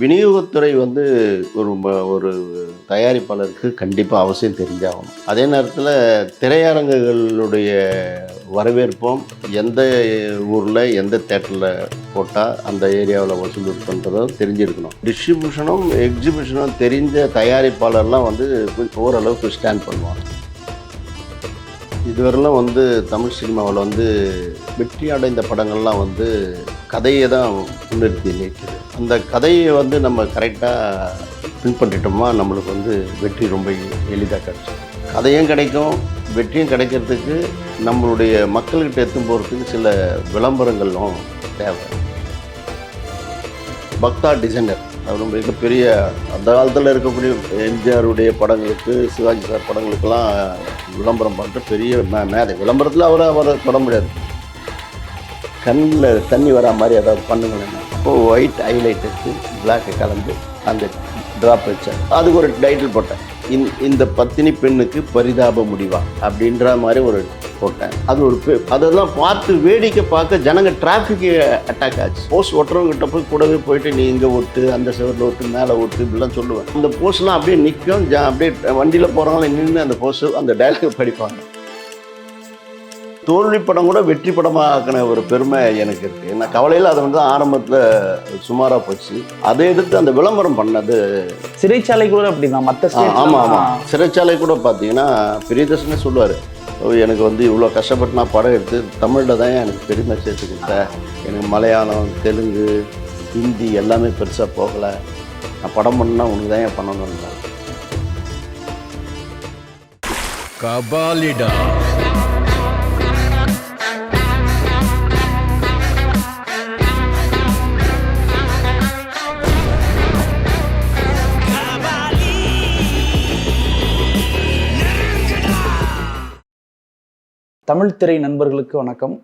விநியோகத்துறை வந்து ஒரு ஒரு தயாரிப்பாளருக்கு கண்டிப்பாக அவசியம் தெரிஞ்சாகணும். அதே நேரத்தில் திரையரங்குகளுடைய வரவேற்பும் எந்த ஊரில் எந்த தேட்டரில் போட்டால் அந்த ஏரியாவில் வசூல் இருக்குன்றதும் தெரிஞ்சிருக்கணும். டிஸ்ட்ரிபியூஷனும் எக்ஸிபிஷனும் தெரிஞ்ச தயாரிப்பாளர்லாம் வந்து ஓரளவுக்கு ஸ்டாண்ட் பண்ணுவாங்க. இதுவரையிலும் வந்து தமிழ் சினிமாவில் வந்து வெற்றி அடைந்த படங்கள்லாம் வந்து கதையை தான் முன்னிறுத்தி நிற்குது அந்த கதையை வந்து நம்ம கரெக்டாக பின்பற்றிட்டோமா நம்மளுக்கு வந்து வெற்றி ரொம்ப எளிதாக கிடைச்சிடும் கதையும் கிடைக்கும் வெற்றியும் கிடைக்கிறதுக்கு நம்மளுடைய மக்கள்கிட்ட எத்தும் போகிறதுக்கு சில விளம்பரங்களும் தேவை. பக்தா டிசைனர் அவர் மிகப்பெரிய அந்த காலத்தில் இருக்கக்கூடிய எம்ஜிஆருடைய படங்களுக்கு சிவாஜி சார் படங்களுக்கெல்லாம் விளம்பரம் பண்ணுற பெரிய மேதை. விளம்பரத்தில் அவரை அவரை தொட முடியாது. கண்ணில் தண்ணி வரா மாதிரி ஏதாவது பண்ணுங்களேன். அப்போது ஒயிட் ஹைலைட் எடுத்து பிளாக்கை கலந்து அந்த ட்ராப் வச்சேன். அதுக்கு ஒரு டைட்டில் போட்டேன். இந் இந்த பத்தினி பெண்ணுக்கு பரிதாப முடிவா அப்படின்ற மாதிரி ஒரு போட்டேன். அது ஒரு பெ- அதெல்லாம் பார்த்து வேடிக்கை பார்க்க ஜனங்க டிராஃபிக்கு அட்டாக் ஆச்சு. போஸ் ஒட்டுறவங்கிட்ட போய் கூடவே போயிட்டு நீ இங்கே ஒட்டு அந்த செவரில் ஒட்டு மேலே ஒட்டு இப்படிலாம் சொல்லுவேன். அந்த போஸ்ட்லாம் அப்படியே நிற்கும் ஜ அப்படியே வண்டியில் போகிறவங்களும் நின்று அந்த போஸ்ட் அந்த டைலாக் படிப்பாங்க. தோல்வி படம் கூட வெற்றி படமாக ஆக்கின ஒரு பெருமை எனக்கு இருக்குது நான் கவலையில் அதை வந்து ஆரம்பத்தில் சுமாராக போச்சு. அதை எடுத்து அந்த விளம்பரம் பண்ணது சிறைச்சாலை கூட அப்படிதான் மற்ற ஆமாம் ஆமாம் சிறைச்சாலை கூட பார்த்தீங்கன்னா பிரியதர்ஷனே சொல்லுவார். எனக்கு வந்து இவ்வளோ கஷ்டப்பட்டு நான் படம் எடுத்து தமிழில் தான் எனக்கு பெருமை சேர்த்து கொடுத்தேன் எனக்கு மலையாளம் தெலுங்கு ஹிந்தி எல்லாமே பெருசாக போகலை. நான் படம் பண்ணா உனக்கு தான் ஏன் பண்ணணும்னா. கபாலிடா. தமிழ் திரை நண்பர்களுக்கு வணக்கம்.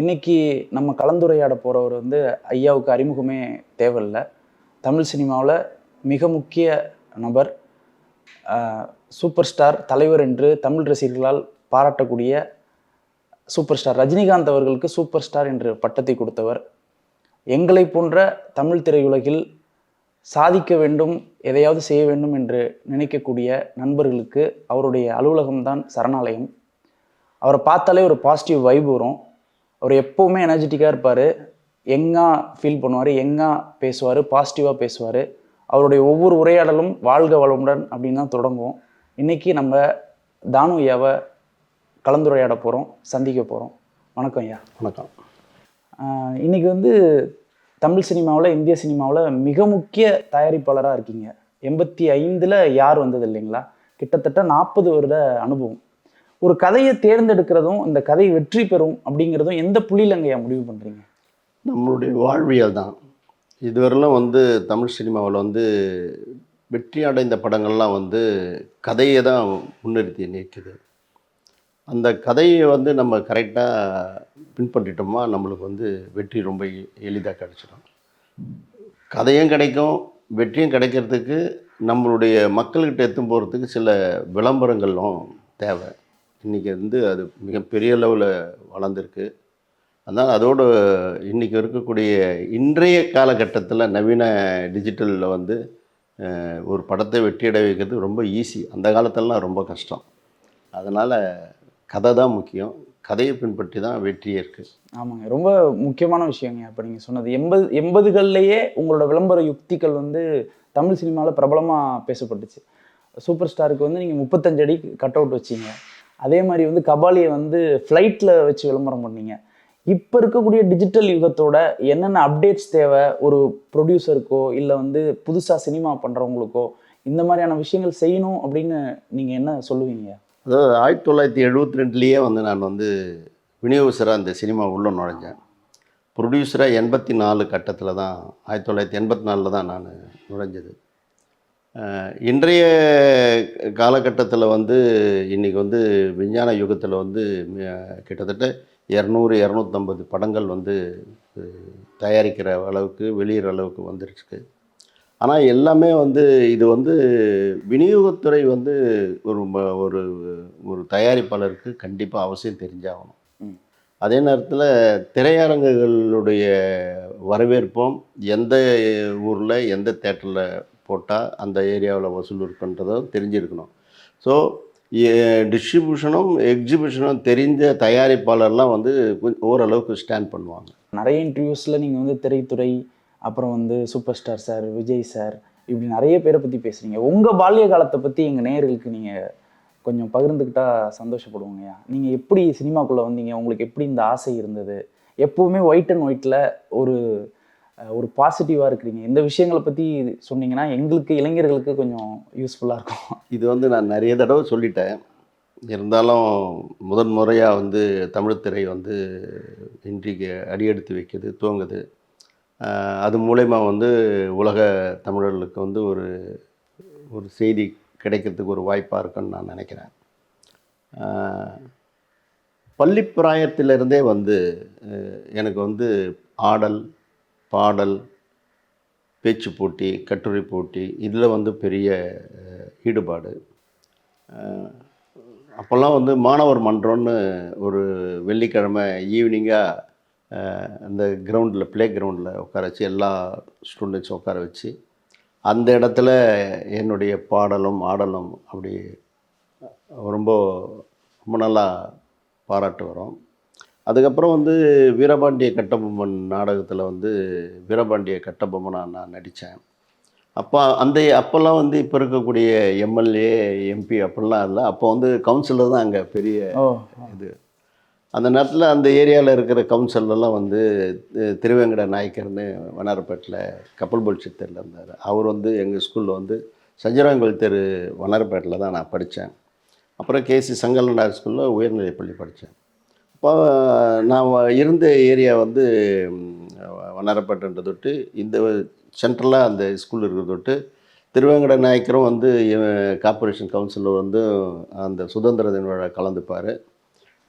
இன்னைக்கு நம்ம கலந்துரையாட போகிறவர் வந்து ஐயாவுக்கு அறிமுகமே தேவையில்லை. தமிழ் சினிமாவில் மிக முக்கிய நபர் சூப்பர் ஸ்டார் தலைவர் என்று தமிழ் ரசிகர்களால் பாராட்டக்கூடிய சூப்பர் ஸ்டார் ரஜினிகாந்த் அவர்களுக்கு சூப்பர் ஸ்டார் என்று பட்டத்தை கொடுத்தவர். எங்களை போன்ற தமிழ் திரையுலகில் சாதிக்க வேண்டும் எதையாவது செய்ய வேண்டும் என்று நினைக்கக்கூடிய நண்பர்களுக்கு அவருடைய அலுவலகம்தான் சரணாலயம். அவரை பார்த்தாலே ஒரு பாசிட்டிவ் வைப் வரும். அவர் எப்போவுமே எனர்ஜெட்டிக்காக இருப்பார். எங்கா ஃபீல் பண்ணுவார் எங்கா பேசுவார் பாசிட்டிவாக பேசுவார். அவருடைய ஒவ்வொரு உரையாடலும் வாழ்க வளமுடன் அப்படின்னு தான் தொடங்கும். இன்றைக்கி நம்ம தானு ஐயாவை கலந்துரையாட போகிறோம் சந்திக்க போகிறோம் வணக்கம் ஐயா. வணக்கம். ஆஹ் இன்னைக்கு வந்து தமிழ் சினிமாவில் இந்திய சினிமாவில் மிக முக்கிய தயாரிப்பாளராக இருக்கீங்க. எண்பத்தி ஐந்தில் யார் வந்தது இல்லைங்களா? கிட்டத்தட்ட நாற்பது வருட அனுபவம். ஒரு கதையை தேர்ந்தெடுக்கிறதும் இந்த கதை வெற்றி பெறும் அப்படிங்கிறதும் எந்த புள்ளியிலங்கையா முடிவு பண்ணுறீங்க நம்மளுடைய வாழ்வியல் தான். இதுவரையிலும் வந்து தமிழ் சினிமாவில் வந்து வெற்றி அடைந்த படங்கள்லாம் வந்து கதையை தான் முன்னிறுத்தி நிற்குது அந்த கதையை வந்து நம்ம கரெக்டாக பின்பற்றிட்டோமா நம்மளுக்கு வந்து வெற்றி ரொம்ப எளிதாக கிடச்சிடும். கதையும் கிடைக்கும் வெற்றியும் கிடைக்கிறதுக்கு நம்மளுடைய மக்கள்கிட்ட எத்தும் போகிறதுக்கு சில விளம்பரங்களும் தேவை. இன்றைக்கி வந்து அது மிகப்பெரிய லெவலில் வளர்ந்துருக்கு. அதனால் அதோடு இன்றைக்கி இருக்கக்கூடிய இன்றைய காலகட்டத்தில் நவீன டிஜிட்டலில் வந்து ஒரு படத்தை வெற்றியடை வைக்கிறது ரொம்ப ஈஸி. அந்த காலத்திலலாம் ரொம்ப கஷ்டம். அதனால் கதை தான் முக்கியம். கதையை பின்பற்றி தான் வெற்றியே இருக்குது ஆமாங்க. ரொம்ப முக்கியமான விஷயங்க. இப்போ நீங்கள் சொன்னது எண்பது எண்பதுகள்லேயே உங்களோட விளம்பர யுக்திகள் வந்து தமிழ் சினிமாவில் பிரபலமாக பேசப்பட்டுச்சு. சூப்பர் ஸ்டாருக்கு வந்து நீங்கள் முப்பத்தஞ்சு அடி கட் அவுட் வச்சிங்க. அதே மாதிரி வந்து கபாலியை வந்து ஃப்ளைட்டில் வச்சு விளம்பரம் பண்ணீங்க. இப்போ இருக்கக்கூடிய டிஜிட்டல் யுகத்தோட என்னென்ன அப்டேட்ஸ் தேவை? ஒரு ப்ரொடியூசருக்கோ இல்லை வந்து புதுசாக சினிமா பண்ணுறவங்களுக்கோ இந்த மாதிரியான விஷயங்கள் செய்யணும் அப்படின்னு நீங்கள் என்ன சொல்லுவீங்க? அதாவது ஆயிரத்தி தொள்ளாயிரத்தி எழுபத்தி ரெண்டுலேயே வந்து நான் வந்து விநியோகஸ்தராக இந்த சினிமா உள்ள நுழைஞ்சேன். ப்ரொடியூசராக எண்பத்தி நாலு கட்டத்தில் தான் ஆயிரத்தி தொள்ளாயிரத்தி எண்பத்தி நாலில் தான் நான் நுழைஞ்சது. இன்றைய காலகட்டத்தில் வந்து இன்றைக்கி வந்து விஞ்ஞான யுகத்தில் வந்து கிட்டத்தட்ட இரநூறு இரநூத்தம்பது படங்கள் வந்து தயாரிக்கிற அளவுக்கு வெளியிற அளவுக்கு வந்துருச்சு ஆனால் எல்லாமே வந்து இது வந்து விநியோகத்துறை வந்து ஒரு ஒரு ஒரு தயாரிப்பாளருக்கு கண்டிப்பாக அவசியம் தெரிஞ்சாகணும். அதே நேரத்தில் திரையரங்குகளுடைய வரவேற்பும் எந்த ஊரில் எந்த தேட்டரில் போட்டால் அந்த ஏரியாவில் வசூல் இருக்குன்றதை தெரிஞ்சிருக்கணும். ஸோ டிஸ்ட்ரிபியூஷனும் எக்ஸிபிஷனும் தெரிஞ்ச தயாரிப்பாளர்லாம் வந்து ஓரளவுக்கு ஸ்டாண்ட் பண்ணுவாங்க. நிறைய இன்டர்வியூஸில் நீங்கள் வந்து திரைத்துறை அப்புறம் வந்து super star sir Vijay sir இப்படி நிறைய பேரை பற்றி பேசுகிறீங்க உங்கள் பால்ய காலத்தை பற்றி எங்கள் நேர்களுக்கு நீங்கள் கொஞ்சம் பகிர்ந்துக்கிட்டா சந்தோஷப்படுவோங்கய்யா நீங்கள் எப்படி சினிமாக்குள்ளே வந்தீங்க? உங்களுக்கு எப்படி இந்த ஆசை இருந்தது? எப்போவுமே ஒயிட் அண்ட் ஒயிட்டில் ஒரு ஒரு பாசிட்டிவாக இருக்கிறீங்க. இந்த விஷயங்களை பற்றி சொன்னீங்கன்னா எங்களுக்கு இளைஞர்களுக்கு கொஞ்சம் யூஸ்ஃபுல்லாக இருக்கும். இது வந்து நான் நிறைய தடவை சொல்லிட்டேன். இருந்தாலும் முதன் முறையாக வந்து தமிழ் திரை வந்து இன்றைக்கு அடியெடுத்து வைக்கிது துவங்குது. அது மூலயமா வந்து உலக தமிழர்களுக்கு வந்து ஒரு ஒரு செய்தி கிடைக்கிறதுக்கு ஒரு வாய்ப்பாக இருக்குன்னு நான் நினைக்கிறேன். ஆஹ் பள்ளிப்பிராயத்திலிருந்தே வந்து எனக்கு வந்து ஆடல் பாடல் பேச்சு போட்டி கட்டுரை போட்டி இதில் வந்து பெரிய ஈடுபாடு. அப்போல்லாம் வந்து மாணவர் மன்றம்னு ஒரு வெள்ளிக்கிழமை ஈவினிங்காக அந்த கிரவுண்டில் ப்ளே கிரவுண்டில் உட்கார வச்சு எல்லா ஸ்டூடெண்ட்ஸும் உட்கார வச்சு அந்த இடத்துல என்னுடைய பாடலும் ஆடலும் அப்படி ரொம்ப ரொம்ப நல்லா பாராட்டு வரும். அதுக்கப்புறம் வந்து வீரபாண்டிய கட்டபொம்மன் நாடகத்தில் வந்து வீரபாண்டிய கட்டபொம்மனாக நான் நடித்தேன். அப்போ அந்த அப்போல்லாம் வந்து இப்போ இருக்கக்கூடிய எம்எல்ஏ எம்பி அப்படிலாம் இல்லை. அப்போ வந்து கவுன்சிலர் தான் அங்கே பெரிய இது. அந்த நேரத்தில் அந்த ஏரியாவில் இருக்கிற கவுன்சிலர்லாம் வந்து திருவேங்கட நாயக்கர்னு வண்ணாரப்பேட்டில் கப்பல்போல் சித்தரில் இருந்தார். அவர் வந்து எங்கள் ஸ்கூலில் வந்து சஞ்சராங்கோல் தெரு வண்ணாரப்பேட்டில் தான் நான் படித்தேன். அப்புறம் கேசி சங்கலனார் ஸ்கூலில் உயர்நிலைப் பள்ளி படித்தேன். இப்போ நான் இருந்த ஏரியா வந்து ம், தொட்டு இந்த சென்ட்ரலாக அந்த ஸ்கூல் இருக்கிற தொட்டு திருவேங்கட நாயக்கரும் வந்து கார்பரேஷன் கார்ப்பரேஷன் கவுன்சிலர் வந்து அந்த சுதந்திர தின விழா கலந்துப்பார்.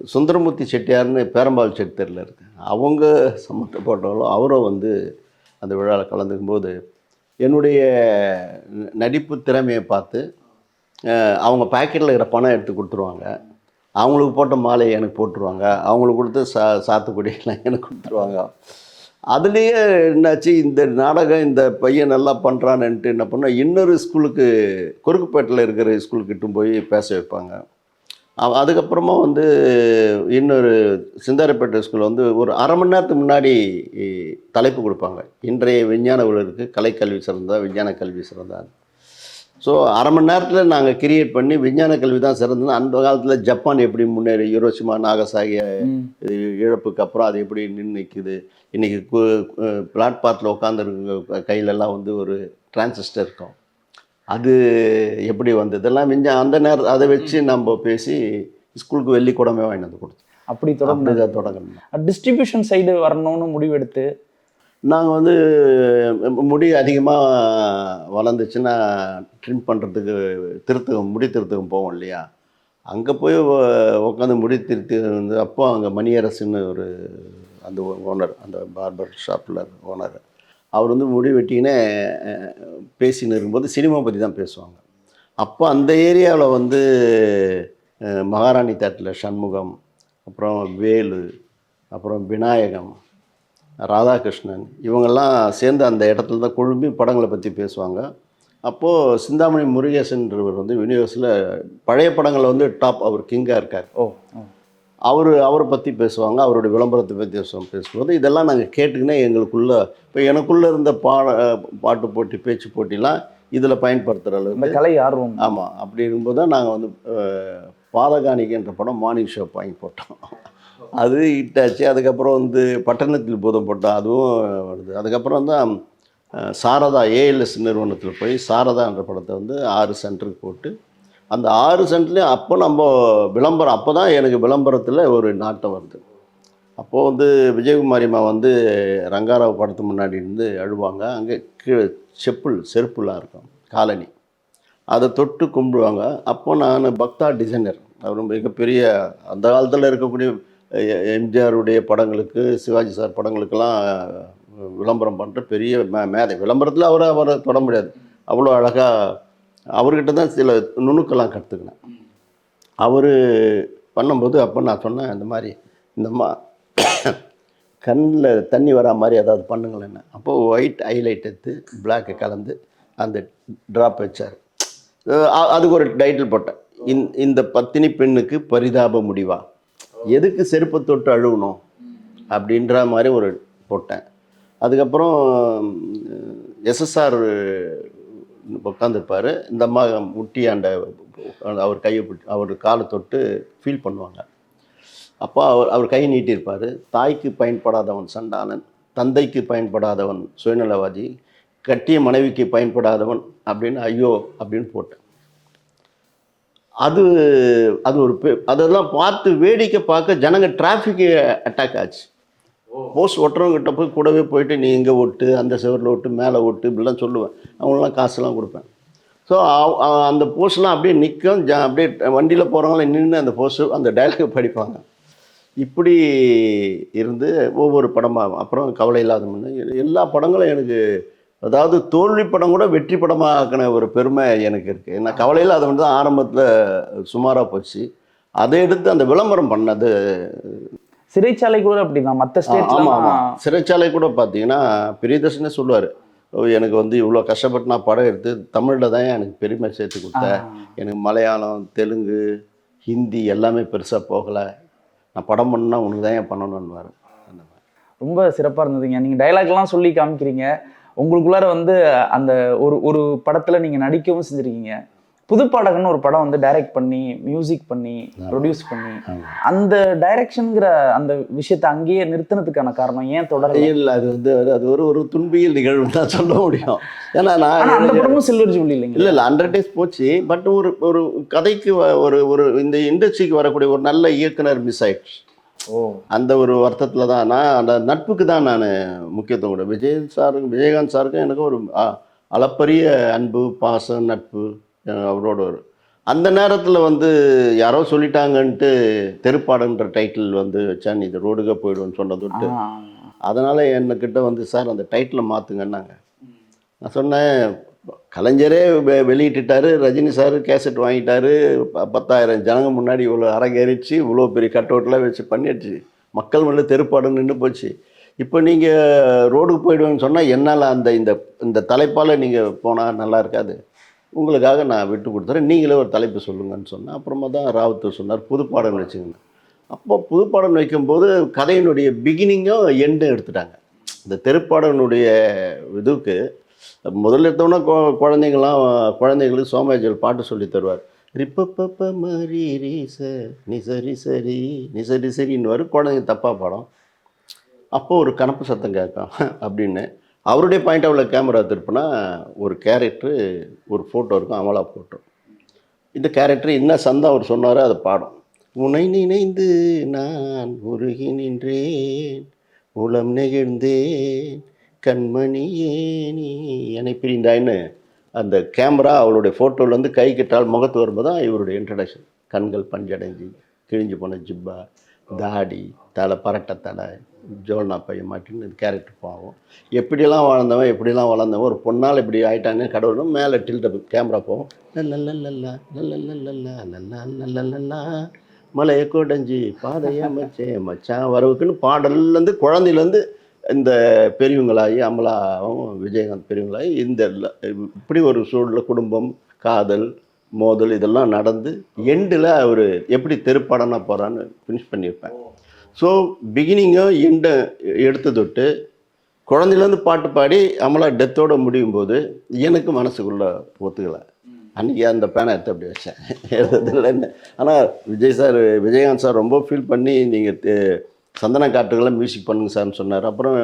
சுந்தரமூர்த்தி செட்டியார்னு பேரம்பால் செட்டியரில் இருக்கு. அவங்க சம்மந்தப்பட்டவங்களும் அவரும் வந்து அந்த விழாவில் கலந்துக்கும் போது என்னுடைய ந- நடிப்பு திறமையை பார்த்து அவங்க பாக்கெட்டில் இருக்கிற பணம் எடுத்து கொடுத்துருவாங்க. அவங்களுக்கு போட்ட மாலையை எனக்கு போட்டுருவாங்க. அவங்களுக்கு கொடுத்து சா சாத்துக்குடியெல்லாம் எனக்கு கொடுத்துருவாங்க. அதுலேயே என்னாச்சு? இந்த நாடகம் இந்த பையன் நல்லா பண்ணுறான்னுட்டு என்ன பண்ணோம் இன்னொரு ஸ்கூலுக்கு குறுக்குப்பேட்டில் இருக்கிற ஸ்கூலுக்கு போய் பேச வைப்பாங்க. அதுக்கப்புறமா வந்து இன்னொரு சிந்தாரப்பேட்டை ஸ்கூலில் வந்து ஒரு அரை மணி நேரத்துக்கு முன்னாடி தலைப்பு கொடுப்பாங்க. இன்றைய விஞ்ஞான உலகிற்கு கலைக்கல்வி சிறந்தா விஞ்ஞான கல்வி சிறந்தான்னு ஸோ அரை மணி நேரத்தில் நாங்கள் கிரியேட் பண்ணி விஞ்ஞான கல்வி தான் சிறந்தது. அந்த காலத்தில் ஜப்பான் எப்படி முன்னேறி யூரோசிமா நாகசாகி இழப்புக்கு அப்புறம் அது எப்படி நின்று நிற்குது இன்றைக்கி பிளாட்பாத்தில் உட்காந்துருக்க கையிலெல்லாம் வந்து ஒரு டிரான்சிஸ்டர் இருக்கும். அது எப்படி வந்தது? இதெல்லாம் மிஞ்ச அந்த நேரம் அதை வச்சு நம்ம பேசி ஸ்கூலுக்கு வெள்ளி கூடமே வாங்கிட்டு வந்து கொடுத்தோம். அப்படி தான் தொடங்கணும் டிஸ்ட்ரிபியூஷன் சைடு வரணும்னு முடிவெடுத்து நாங்கள் வந்து முடி அதிகமாக வளர்ந்துச்சுன்னா ட்ரிம் பண்ணுறதுக்கு திருத்தகம் முடி திருத்தகம் போவோம் இல்லையா? அங்கே போய் உட்காந்து முடி திருத்தி வந்து அப்போ அங்கே மணியரசுன்னு ஒரு அந்த ஓனர் அந்த பார்பர் ஷாப்பில் ஓனர் அவர் வந்து முடி வெட்டினே பேசின்னு இருக்கும்போது சினிமா பற்றி தான் பேசுவாங்க. அப்போ அந்த ஏரியாவில் வந்து மகாராணி தேட்டரில் சண்முகம் அப்புறம் வேலு அப்புறம் விநாயகம் ராதாகிருஷ்ணன். இவங்கெல்லாம் சேர்ந்து அந்த இடத்துல தான் குழும்பி படங்களை பற்றி பேசுவாங்க. அப்போது சிந்தாமணி முருகேசன்றவர் வந்து யூனிவர்ஸில் பழைய படங்களில் வந்து டாப் அவர் கிங்காக இருக்கார். ஓ. அவர் அவரை பற்றி பேசுவாங்க அவருடைய விளம்பரத்தை பற்றி பேசுவோம் பேசும்போது இதெல்லாம் நாங்கள் கேட்டுக்கினே எங்களுக்குள்ள இப்போ எனக்குள்ளே இருந்த பாட பாட்டு போட்டி பேச்சு போட்டிலாம் இதில் பயன்படுத்துகிற அளவுக்கு கலை ஆர்வம். ஆமாம் அப்படி இருக்கும்போது தான் நாங்கள் வந்து பாதகாணிக்கைன்ற படம் மார்னிங் ஷோ வாங்கி போட்டோம். அது ஹிட் ஆச்சு அதுக்கப்புறம் வந்து பட்டணத்தில் பூதம் போட்டோம் அதுவும் வருது. அதுக்கப்புறம் தான் சாரதா ஏஎல்எஸ் நிறுவனத்தில் போய் சாரதான்ற படத்தை வந்து ஆறு சென்டருக்கு போட்டு அந்த ஆறு சென்ட்லேயும் அப்போ நம்ம விளம்பரம் அப்போ தான் எனக்கு விளம்பரத்தில் ஒரு நாட்டம் வருது. அப்போது வந்து விஜயகுமாரிம்மா வந்து ரங்காராவ் படத்து முன்னாடி இருந்து அழுவாங்க. அங்கே கீழே செப்புல் செருப்புலாம் இருக்கும் காலனி. அதை தொட்டு கும்பிடுவாங்க. அப்போ நான் பக்தா டிசைனர். அவர் மிகப்பெரிய அந்த காலத்தில் இருக்கக்கூடிய எம்ஜிஆருடைய படங்களுக்கு சிவாஜி சார் படங்களுக்கெல்லாம் விளம்பரம் பண்ணுற பெரிய மே மேதை விளம்பரத்தில் அவரை அவரை தொட முடியாது. அவ்வளோ அழகாக அவர்கிட்ட தான் சில நுணுக்கெல்லாம் கற்றுக்கினேன் அவர் பண்ணும்போது அப்போ நான் சொன்னேன் இந்த மாதிரி இந்தம்மா கண்ணில் தண்ணி வரா மாதிரி ஏதாவது பண்ணுங்களேன்னு. அப்போது ஒயிட் ஹைலைட் எடுத்து பிளாக்கு கலந்து அந்த ட்ராப் வச்சார். அதுக்கு ஒரு டைட்டில் போட்டேன். இந் இந்த பத்தினி பெண்ணுக்கு பரிதாப முடிவா? எதுக்கு செருப்பை தொட்டு அழுகணும்? அப்படின்ற மாதிரி ஒரு போட்டேன். அதுக்கப்புறம் எஸ்எஸ்ஆர் உட்காந்துருப்பார் இந்த அம்மா முட்டியாண்ட அவர் கையை அவர் காலை தொட்டு ஃபீல் பண்ணுவாங்க. அப்போ அவர் அவர் கை நீட்டியிருப்பார். தாய்க்கு பயன்படாதவன் சண்டானன் தந்தைக்கு பயன்படாதவன் சுயநலவாதி கட்டிய மனைவிக்கு பயன்படாதவன் அப்படின்னு ஐயோ அப்படின்னு போட்டேன். அது அது ஒரு பெ- அதெல்லாம் பார்த்து வேடிக்கை பார்க்க ஜனங்க டிராஃபிக் அட்டாக் ஆச்சு. போஸ்ட் ஒட்டுறவங்கிட்ட போய் கூடவே போயிட்டு நீ இங்கே ஒட்டு அந்த செவரில் ஒட்டு மேலே ஒட்டு இப்படிலாம் சொல்லுவேன். அவங்களாம் காசுலாம் கொடுப்பேன். ஸோ அந்த போஸ்ட்லாம் அப்படியே நிற்கும். ஜ அப்படியே வண்டியில் போகிறவங்களாம் நின்று அந்த போஸ்ட்டு அந்த டைலாக் படிப்பாங்க. இப்படி இருந்து ஒவ்வொரு படமாக அப்புறம் கவலை இல்லாத எல்லா படங்களும் எனக்கு அதாவது தோல்வி படம் கூட வெற்றி படமாக ஆக்கின ஒரு பெருமை எனக்கு இருக்குது ஏன்னா கவலை இல்லாத மண்ணு தான் ஆரம்பத்தில் சுமாராக போச்சு. அதை எடுத்து அந்த விளம்பரம் பண்ணது சிறைச்சாலை கூட அப்படிதான். மற்ற ஆமாம் ஆமாம் சிறைச்சாலை கூட பார்த்தீங்கன்னா பிரியதர்ஷனே சொல்லுவார். எனக்கு வந்து இவ்வளோ கஷ்டப்பட்டு நான் படம் எடுத்து தமிழில் தான் எனக்கு பெருமை சேர்த்து கொடுத்த. எனக்கு மலையாளம் தெலுங்கு ஹிந்தி எல்லாமே பெருசாக போகலை. நான் படம் பண்ணால் உனக்கு தான் ஏன் மாதிரி. ரொம்ப சிறப்பா இருந்ததுங்க. நீங்க டைலாக்லாம் சொல்லி காமிக்கிறீங்க. உங்களுக்குள்ளார வந்து அந்த ஒரு ஒரு படத்துல நீங்க நடிக்கவும் செஞ்சிருக்கீங்க. புதுப்பாடகன்னு ஒரு படம் வந்து டைரக்ட் பண்ணி மியூசிக் பண்ணி ப்ரொடியூஸ் பண்ணி அந்த டைரக்ஷனுங்கிற அந்த விஷயத்தை அங்கேயே நிறுத்தினதுக்கான காரணம் ஏன் தொடரல? இல்லை அது வந்து அது- ஒரு ஒரு துன்பியல் நிகழ்வு தான் சொல்ல முடியும். ஏன்னா ஆனா அந்த நான் படமும் சில்வர் ஜூப்ளி இல்லைங்க இல்லை இல்லை ஹண்ட்ரட் டேஸ் போச்சு பட் ஒரு ஒரு கதைக்கு ஒரு ஒரு இந்த இண்டஸ்ட்ரிக்கு வரக்கூடிய ஒரு நல்ல இயக்குனர் மிஸ் ஆயிடுச்சு. அந்த ஒரு வருத்தத்தில் தான் நான் அந்த நட்புக்கு தான் நான் முக்கியத்துவம் கொடு விஜய் சாருக்கு விஜயகாந்த் சாருக்கும் எனக்கு ஒரு அளப்பரிய அன்பு பாசம் நட்பு அவரோட ஒரு. அந்த நேரத்தில் வந்து யாரோ சொல்லிட்டாங்கன்ட்டு தெருப்பாடுன்ற டைட்டில் வந்து வச்சா நீ இது ரோடுக்கே போயிடுவேன்னு சொன்னது விட்டு. ஆ. அதனால் என்கிட்ட வந்து சார் அந்த டைட்டிலை மாற்றுங்கன்னாங்க நான் சொன்னேன் கலைஞரே வெ- வெளியிட்டுட்டாரு ரஜினி சார் கேசட் வாங்கிட்டாரு பத்தாயிரம் ஜனங்க முன்னாடி இவ்வளோ அரங்கேறிச்சு இவ்வளோ பெரிய கட் அவுட்லாம் வச்சு பண்ணிடுச்சு மக்கள் மேலே தெருப்பாடு நின்று போச்சு. இப்போ நீங்கள் ரோடுக்கு போயிடுவேன்னு சொன்னால் என்னால் அந்த இந்த இந்த தலைப்பால் நீங்கள் போனால் நல்லா இருக்காது. உங்களுக்காக நான் விட்டு கொடுத்துறேன். நீங்களே ஒரு தலைப்பு சொல்லுங்கன்னு சொன்னேன் அப்புறமா தான் ராவத்து சொன்னார் புதுப்பாடம் வச்சுக்கணும் அப்போ புதுப்பாடம் வைக்கும்போது கதையினுடைய பிகினிங்கும் எண்டும் எடுத்துட்டாங்க. இந்த தெருப்பாடனுடைய இதுக்கு முதல்ல எடுத்தோன்னே கொ- குழந்தைங்களாம் குழந்தைங்களுக்கு சோமேஜல் பாட்டு சொல்லி தருவார். ரிப்பப்பப்ப மரி ரீ ச நிசரி சரி நிசரி சரின்னு வரும் குழந்தைங்க தப்பாக பாடம். அப்போ ஒரு கணப்பு சத்தம் கேட்கும் அப்படின்னு. அவருடைய பாயிண்ட் ஆஃப் கேமரா திருப்பினா ஒரு கேரக்டரு ஒரு ஃபோட்டோ இருக்கும் அமலா ஃபோட்டோ இந்த கேரக்டர் என்ன சந்தம் அவர் சொன்னாரோ அதை பாடும். உனை நினைந்து நான் உருகி நின்றேன் உளம் நெகிழ்ந்தேன் கண்மணியே நீ என்னை பிரிந்தாயின்னு அந்த கேமரா அவளுடைய ஃபோட்டோலேருந்து கை கிட்டால் முகத்து வரும்போது தான் இவருடைய இன்ட்ரடக்ஷன் கண்கள் பஞ்சடைஞ்சு கிழிஞ்சு போன ஜிப்பா தாடி தலை பரட்டை தலை ஜோல்னா பையன் மாட்டின்னு கேரக்டர் போகும் எப்படியெல்லாம் வாழ்ந்தவன் எப்படிலாம் வளர்ந்தவன் ஒரு பொண்ணால் இப்படி ஆயிட்டான்னு கடவுளும் மேலே டில்ட கேமரா போகும் மலையை கொடைஞ்சி பாதையை மச்சே மச்சான் வரவுக்குன்னு பாடல்லேருந்து குழந்தையிலேருந்து இந்த பெரியவங்களாகி அமலாவும் விஜயகாந்த் பெரியவங்களாகி இந்த இப்படி ஒரு சூழல குடும்பம் காதல் மோதல் இதெல்லாம் நடந்து எண்டில் அவர் எப்படி தெருப்பாடனா போகிறான்னு ஃபினிஷ் பண்ணியிருப்பேன் ஸோ பிகினிங்கும் எண்டை எடுத்து தொட்டு குழந்தையிலேருந்து பாட்டு பாடி அமலா டெத்தோட முடியும் போது எனக்கு மனசுக்குள்ளே ஒத்துக்கலை. அன்றைக்கி அந்த பேனை எடுத்து அப்படி வச்சேன். எழுதுறதுலன்னு ஆனால் விஜய் சார் விஜயகாந்த் சார் ரொம்ப ஃபீல் பண்ணி நீங்கள் சந்தன காட்டுகளை மியூசிக் பண்ணுங்க சார்னு சொன்னார். அப்புறம்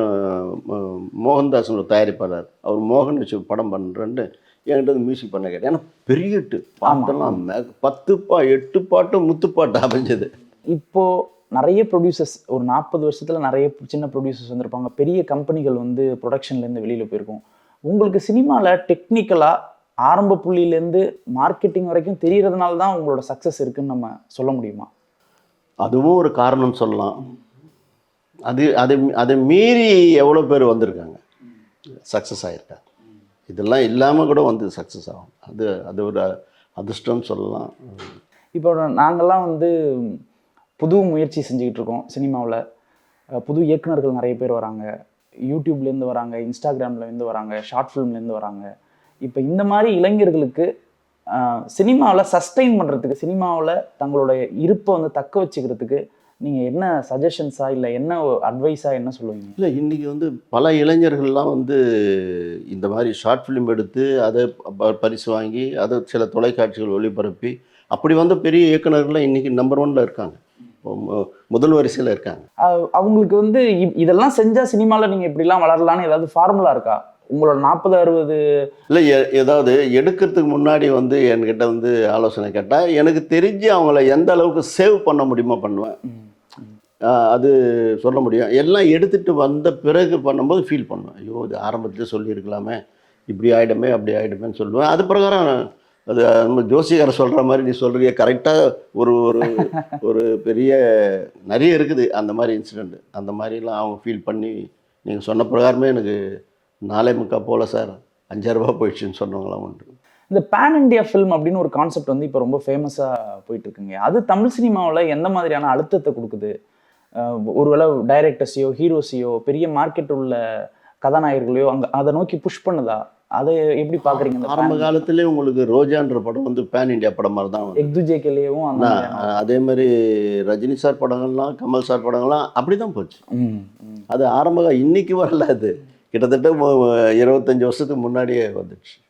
ம- மோகன்தாஸ்னு ஒரு தயாரிப்பாளர். அவர் மோகன் வச்சு படம் பண்ணுறேன்ட்டு என்கிட்ட வந்து மியூசிக் பண்ண கேட்டேன் ஏன்னா பெரிய hit. பாட்டெல்லாம் பத்து பா எட்டு பாட்டும் முத்துப்பாட்டு அமைஞ்சது. இப்போ நிறைய ப்ரொடியூசர்ஸ் ஒரு நாற்பது வருஷத்துல நிறைய சின்ன ப்ரொடியூசர்ஸ் வந்திருப்பாங்க. பெரிய கம்பெனிகள் வந்து ப்ரொடக்ஷன்ல இருந்து வெளியில போயிருக்கும். உங்களுக்கு சினிமால டெக்னிக்கலா ஆரம்ப புள்ளியிலேருந்து மார்க்கெட்டிங் வரைக்கும் தெரியறதுனால தான் உங்களோட சக்ஸஸ் இருக்குன்னு நம்ம சொல்ல முடியுமா? அதுவும் ஒரு காரணம் சொல்லலாம். அது அது அதை மீறி எவ்வளோ பேர் வந்திருக்காங்க. சக்ஸஸ் ஆகிருக்காங்க இதெல்லாம் இல்லாமல் கூட வந்து சக்ஸஸ் ஆகும். அது அது ஒரு அதிர்ஷ்டம்னு சொல்லலாம். இப்போ நாங்கள்லாம் வந்து புது முயற்சி செஞ்சுக்கிட்டு இருக்கோம் சினிமாவில். புது இயக்குனர்கள் நிறைய பேர் வராங்க. யூடியூப்லேருந்து வராங்க இன்ஸ்டாகிராம்லேருந்து வராங்க ஷார்ட் ஃபிலிம்லேருந்து வராங்க. இப்போ இந்த மாதிரி இளைஞர்களுக்கு சினிமாவில் சஸ்டெயின் பண்ணுறதுக்கு சினிமாவில் தங்களுடைய இருப்பை வந்து தக்க வச்சுக்கிறதுக்கு நீங்கள் என்ன சஜஷன்ஸா இல்லை என்ன அட்வைஸா என்ன சொல்லுவீங்க? இல்லை இன்றைக்கி வந்து பல இளைஞர்கள்லாம் வந்து இந்த மாதிரி ஷார்ட் ஃபிலிம் எடுத்து அதை பரிசு வாங்கி அதை சில தொலைக்காட்சிகள் ஒளிபரப்பி அப்படி வந்த பெரிய இயக்குனர்கள்லாம் இன்றைக்கி நம்பர் ஒன்ல இருக்காங்க. முதல் வரிசையில் இருக்காங்க. அவங்களுக்கு வந்து இதெல்லாம் செஞ்சால் சினிமாவில் நீங்கள் இப்படிலாம் வளரலான்னு ஏதாவது ஃபார்முலா இருக்கா? உங்களோட நாற்பது அறுபது இல்லை ஏதாவது எடுக்கிறதுக்கு முன்னாடி வந்து என்கிட்ட வந்து ஆலோசனை கேட்டால் எனக்கு தெரிஞ்சு அவங்கள எந்த அளவுக்கு சேவ் பண்ண முடியுமோ பண்ணுவேன். அது சொல்ல முடியும். எல்லாம் எடுத்துகிட்டு வந்த பிறகு பண்ணும்போது ஃபீல் பண்ணுவேன். ஐயோ இது ஆரம்பத்தில் சொல்லியிருக்கலாமே. இப்படி ஆகிடுமே அப்படி ஆகிடுமேன்னு சொல்லுவேன். அது பிரகாரம் அது நம்ம ஜோசிகார சொல்கிற மாதிரி நீ சொல்கிறிய கரெக்டாக ஒரு ஒரு ஒரு பெரிய நிறைய இருக்குது. அந்த மாதிரி இன்சிடெண்ட் அந்த மாதிரிலாம் அவங்க ஃபீல் பண்ணி நீங்கள் சொன்ன பிரகாரமே எனக்கு நாலே முக்கா போல் சார். அஞ்சாயிரம் போயிடுச்சுன்னு சொன்னவங்களாம் உண்டு. இந்த பேன் இண்டியா ஃபில்ம் அப்படின்னு ஒரு கான்செப்ட் வந்து இப்போ ரொம்ப ஃபேமஸாக போயிட்டு இருக்குங்க. அது தமிழ் சினிமாவில் எந்த மாதிரியான அழுத்தத்தை கொடுக்குது? ஒருவேளை டைரக்டர்ஸையோ ஹீரோஸையோ பெரிய மார்க்கெட் உள்ள கதாநாயகர்களையோ அங்கே அதை நோக்கி புஷ் பண்ணுதா? அதை எப்படி பார்க்குறீங்க ஆரம்ப காலத்திலே உங்களுக்கு ரோஜான்ற படம் வந்து பேன் இண்டியா படம் மாதிரி தான் எக்துஜேக்கிலேயும் அதே மாதிரி ரஜினி சார் படங்கள்லாம் கமல் சார் படங்கள்லாம் அப்படி தான் போச்சு. அது ஆரம்ப இன்னைக்கு வரல அது. கிட்டத்தட்ட இருபத்தஞ்சு வருஷத்துக்கு முன்னாடியே வந்துடுச்சு.